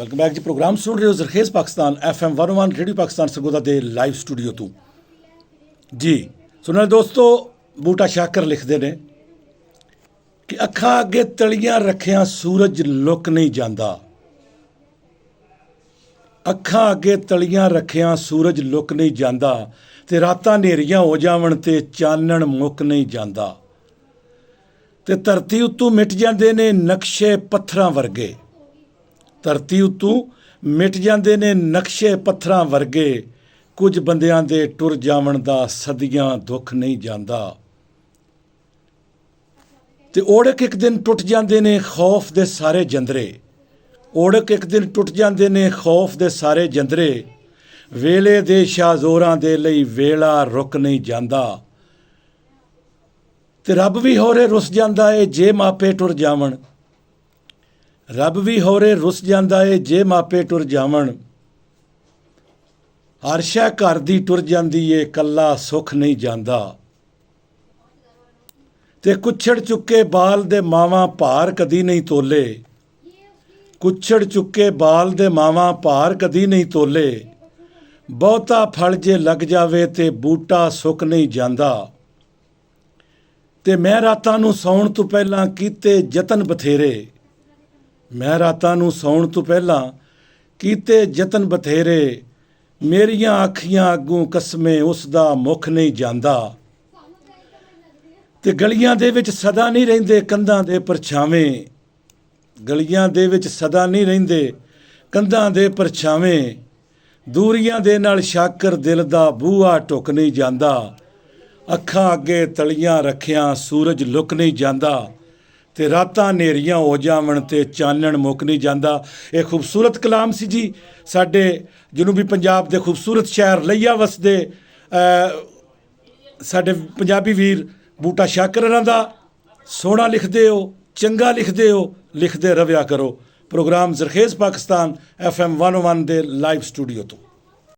Welcome back ਜੀ programme ਸੁਣ ਰਹੇ ਹੋ ਜ਼ਰਖੇਜ਼ ਪਾਕਿਸਤਾਨ ਐਫਐਮ 101 ਰੇਡੀਓ ਪਾਕਿਸਤਾਨ ਸਰਗੋਦਾ ਦੇ ਲਾਈਵ ਸਟੂਡੀਓ ਤੋਂ। ਜੀ ਸੁਣਨ ਦੋਸਤੋ, ਬੂਟਾ ਸ਼ਾਕਰ ਲਿਖਦੇ ਨੇ ਕਿ ਅੱਖਾਂ ਅੱਗੇ ਤਲੀਆਂ ਰੱਖਿਆ ਸੂਰਜ ਲੁਕ ਨਹੀਂ ਜਾਂਦਾ। ਅੱਖਾਂ ਅੱਗੇ ਤਲੀਆਂ ਰੱਖਿਆ ਸੂਰਜ ਲੁਕ ਨਹੀਂ ਜਾਂਦਾ ਤੇ ਰਾਤਾਂ ਹਨੇਰੀਆਂ ਹੋ ਜਾਵਣ ਤੇ ਚਾਨਣ ਮੁੱਕ ਨਹੀਂ ਜਾਂਦਾ। ਤੇ ਧਰਤੀ ਉੱਤੋਂ ਮਿਟ ਜਾਂਦੇ ਨੇ ਨਕਸ਼ੇ ਪੱਥਰਾਂ ਵਰਗੇ। ਧਰਤੀ ਉੱਤੋਂ ਮਿਟ ਜਾਂਦੇ ਨੇ ਨਕਸ਼ੇ ਪੱਥਰਾਂ ਵਰਗੇ। ਕੁਝ ਬੰਦਿਆਂ ਦੇ ਟੁਰ ਜਾਵਣ ਦਾ ਸਦੀਆਂ ਦੁੱਖ ਨਹੀਂ ਜਾਂਦਾ। ਤੇ ਓੜਕ ਇੱਕ ਦਿਨ ਟੁੱਟ ਜਾਂਦੇ ਨੇ ਖੌਫ ਦੇ ਸਾਰੇ ਜੰਦਰੇ। ਓੜਕ ਇੱਕ ਦਿਨ ਟੁੱਟ ਜਾਂਦੇ ਨੇ ਖੌਫ ਦੇ ਸਾਰੇ ਜੰਦਰੇ। ਵੇਲੇ ਦੇ ਸ਼ਾਜ਼ੋਰਾਂ ਦੇ ਲਈ ਵੇਲਾ ਰੁਕ ਨਹੀਂ ਜਾਂਦਾ। ਤੇ ਰੱਬ ਵੀ ਹੋਰੇ ਰੁੱਸ ਜਾਂਦਾ ਏ ਜੇ ਮਾਪੇ ਟੁਰ ਜਾਵਣ। ਰੱਬ ਵੀ ਹੋਰੇ ਰੁੱਸ ਜਾਂਦਾ ਏ ਜੇ ਮਾਪੇ ਟੁਰ ਜਾਵਣ। ਹਰਸ਼ਾ ਘਰ ਦੀ ਟੁਰ ਜਾਂਦੀ ਏ, ਕੱਲਾ ਸੁੱਖ ਨਹੀਂ ਜਾਂਦਾ। ਤੇ ਕੁੱਛੜ ਚੁੱਕੇ ਬਾਲ ਦੇ ਮਾਵਾਂ ਭਾਰ ਕਦੀ ਨਹੀਂ ਤੋਲੇ। ਕੁੱਛੜ ਚੁੱਕੇ ਬਾਲ ਦੇ ਮਾਵਾਂ ਭਾਰ ਕਦੀ ਨਹੀਂ ਤੋਲੇ। ਬਹੁਤਾ ਫਲ ਜੇ ਲੱਗ ਜਾਵੇ ਤੇ ਬੂਟਾ ਸੁੱਕ ਨਹੀਂ ਜਾਂਦਾ। ਤੇ ਮੈਂ ਰਾਤਾਂ ਨੂੰ ਸੌਣ ਤੋਂ ਪਹਿਲਾਂ ਕੀਤੇ ਯਤਨ ਬਥੇਰੇ। ਮੈਂ ਰਾਤਾਂ ਨੂੰ ਸੌਣ ਤੋਂ ਪਹਿਲਾਂ ਕੀਤੇ ਯਤਨ ਬਥੇਰੇ, ਮੇਰੀਆਂ ਅੱਖੀਆਂ ਅੱਗੋਂ ਕਸਮੇ ਉਸ ਦਾ ਮੁਖ ਨਹੀਂ ਜਾਂਦਾ। ਤੇ ਗਲੀਆਂ ਦੇ ਵਿੱਚ ਸਦਾ ਨਹੀਂ ਰਹਿੰਦੇ ਕੰਧਾਂ ਦੇ ਪਰਛਾਵੇਂ। ਗਲੀਆਂ ਦੇ ਵਿੱਚ ਸਦਾ ਨਹੀਂ ਰਹਿੰਦੇ ਕੰਧਾਂ ਦੇ ਪਰਛਾਵੇਂ। ਦੂਰੀਆਂ ਦੇ ਨਾਲ ਸ਼ਾਕਰ ਦਿਲ ਦਾ ਬੂਹਾ ਟੁੱਕ ਨਹੀਂ ਜਾਂਦਾ। ਅੱਖਾਂ ਅੱਗੇ ਤਲੀਆਂ ਰੱਖਿਆ ਸੂਰਜ ਲੁਕ ਨਹੀਂ ਜਾਂਦਾ। ਤੇ ਰਾਤਾਂ ਹਨੇਰੀਆਂ ਹੋ ਜਾਵਣ ਤੇ ਚਾਨਣ ਮੁੱਕ ਨਹੀਂ ਜਾਂਦਾ। ਇਹ ਖੂਬਸੂਰਤ ਕਲਾਮ ਸੀ ਜੀ। ਸਾਡੇ ਜਨੂਬੀ ਪੰਜਾਬ ਦੇ ਖੂਬਸੂਰਤ ਸ਼ਹਿਰ ਲਈਆ ਵਸਦੇ ਸਾਡੇ ਪੰਜਾਬੀ ਵੀਰ ਬੂਟਾ ਸ਼ਾਕਰਾਂ ਦਾ। ਸੋਹਣਾ ਲਿਖਦੇ ਹੋ, ਚੰਗਾ ਲਿਖਦੇ ਹੋ, ਲਿਖਦੇ ਰਵਿਆ ਕਰੋ। ਪ੍ਰੋਗਰਾਮ ਜ਼ਰਖੇਜ਼ ਪਾਕਿਸਤਾਨ ਐਫਐਮ 101 ਦੇ ਲਾਈਵ ਸਟੂਡੀਓ ਤੋਂ।